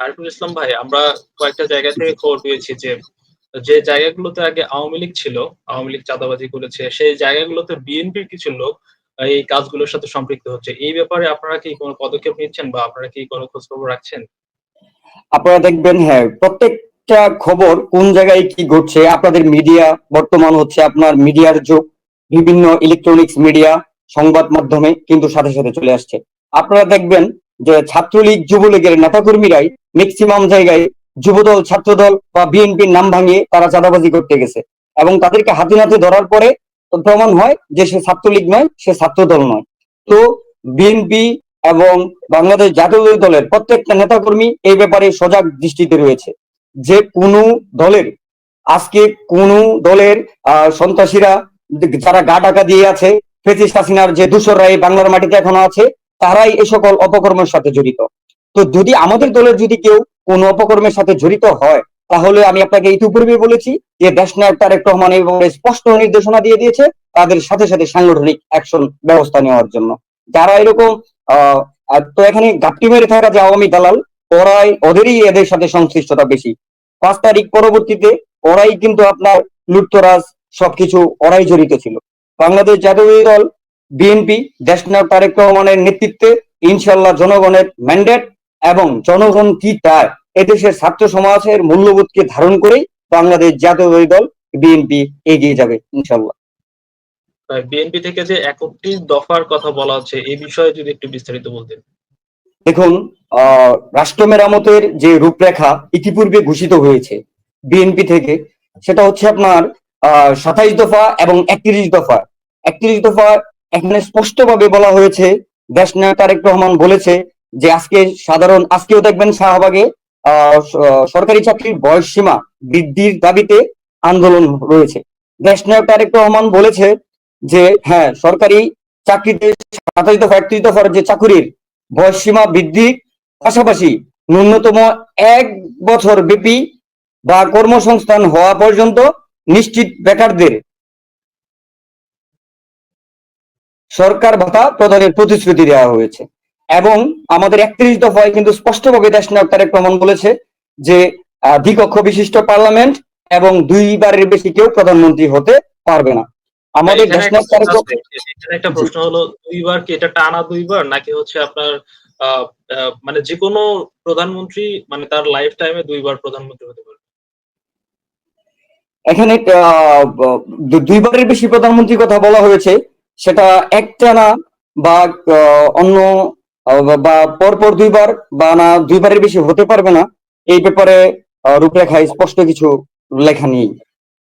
আরিফুল ইসলাম ভাই, আমরা কয়েকটা জায়গা থেকে খবর পেয়েছি যে যে জায়গাগুলোতে আগে আওয়ামী লীগ ছিল, আওয়ামী লীগ চাঁদাবাজি করেছে, সেই জায়গাগুলোতে বিএনপির কিছু লোক এই কাজগুলোর সাথে সম্পৃক্ত হচ্ছে। এই ব্যাপারে আপনারা কি কোনো পদক্ষেপ নিচ্ছেন বা আপনারা কি কোনো খোঁজ খবর রাখছেন? আপনারা দেখবেন হ্যাঁ প্রত্যেকটা খবর কোন জায়গায় কি ঘটছে, আপনাদের মিডিয়া, বর্তমান হচ্ছে আপনার মিডিয়ার যুগ, বিভিন্ন ইলেকট্রনিক্স মিডিয়া সংবাদ মাধ্যমে কিন্তু সাথে সাথে চলে আসছে। আপনারা দেখবেন যে ছাত্রলীগ যুবলীগের নেতাকর্মীরাই ম্যাক্সিমাম জায়গায় যুবদল, ছাত্রদল বা বিএনপির নাম ভাঙিয়ে তারা চাঁদাবাজি করতে গেছে। এবং তাদেরকে হাতে নাতে ধরার পরে প্রমাণ হয় যে সে ছাত্রলীগ নয়, সে ছাত্রদল নয়। তো বিএনপি এবং বাংলাদেশ জাতীয় দলের প্রত্যেকটা নেতাকর্মী এই ব্যাপারে সজাগ দৃষ্টিতে রয়েছে যে কোনো দলের, আজকে কোন দলের সন্ত্রাসীরা যারা গা টাকা দিয়ে আছে, ফেসিস হাসিনার যে দূষররা এই বাংলার মাটিতে এখনও আছে তারাই এই সকল অপকর্মের সাথে জড়িত। তো যদি আমাদের দলের যদি কেউ কোন অপকর্মের সাথে জড়িত হয়, তাহলে আমি আপনাকে ইতিপূর্বে বলেছি যে দেশনায়ক তারেক রহমান এবং স্পষ্ট নির্দেশনা দিয়ে দিয়েছে তাদের সাথে সাথে সাংগঠনিক অ্যাকশন ব্যবস্থা নেওয়ার জন্য। যারা এরকম তো এখানে গাপটি মেরে থাকা যে আওয়ামী দালাল, ওরাই ওদেরই এদের সাথে সংশ্লিষ্টতা বেশি। পাঁচ তারিখ পরবর্তীতে ওরাই কিন্তু আপনার লুপ্তরাজ সবকিছু, ওরাই জড়িত ছিল। বাংলাদেশ জাতীয় দল বিএনপি দেশনায়ক তারেক রহমানের নেতৃত্বে ইনশাল্লাহ জনগণের ম্যান্ডেট এবং জনগণ কি চায় এদেশের ছাত্র সমাজের মূল্যবোধকে ধারণ করেই বাংলাদেশ জাতীয় দল বিএনপি এগিয়ে যাবে ইনশাল্লাহ বিএনপি থেকে যে একত্রিশ দফার কথা বলা হচ্ছে এই বিষয়ে যদি একটু বিস্তারিত বলতেন। দেখুন আহ, রাষ্ট্র মেরামতের যে রূপরেখা ইতিপূর্বে ঘোষিত হয়েছে বিএনপি থেকে সেটা হচ্ছে আপনার সাতাইশ দফা এবং একত্রিশ দফা। একত্রিশ দফা এখানে স্পষ্টভাবে বলা হয়েছে দেশ নায়ক তারেক রহমান বলেছে যে আজকে সাধারণ, আজকেও দেখবেন শাহবাগে সরকারি চাকরির বয়স সীমা বৃদ্ধির দাবিতে আন্দোলন রয়েছে। দেশ নায়ক তারেক রহমান বলেছে যে হ্যাঁ সরকারি চাকরিতে সাতাইশ দফা, একত্রিশ দফার যে চাকুরির বয়স সীমা বৃদ্ধির পাশাপাশি ন্যূনতম এক বছর ব্যাপী বা কর্মসংস্থান হওয়া পর্যন্ত নিশ্চিত বেকারদের সরকার ভাতা প্রদানের প্রতিশ্রুতি দেওয়া হয়েছে। এবং আমাদের একত্রিশ দফায় কিন্তু স্পষ্টভাবে দেশ নায়ক তারেক রহমান বলেছে যে দ্বিকক্ষ বিশিষ্ট পার্লামেন্ট এবং দুইবারের বেশি কেউ প্রধানমন্ত্রী হতে পারবে না। আমাদের দেশ একটা নায়ক তারেক প্রশ্ন একটা হলো দুইবার কি এটা টানা দুইবার নাকি হচ্ছে আপনার মানে যে কোনো প্রধানমন্ত্রী মানে তার লাইফ টাইমে দুইবার প্রধানমন্ত্রী হতে পারে এখানে আহ, দুইবারের বেশি প্রধানমন্ত্রীর কথা বলা হয়েছে। সেটা একটানা বা অন্য বা পরপর দুইবার বা না দুইবারের বেশি হতে পারবে না। এই ব্যাপারে রূপরেখায় স্পষ্ট কিছু লেখা নেই।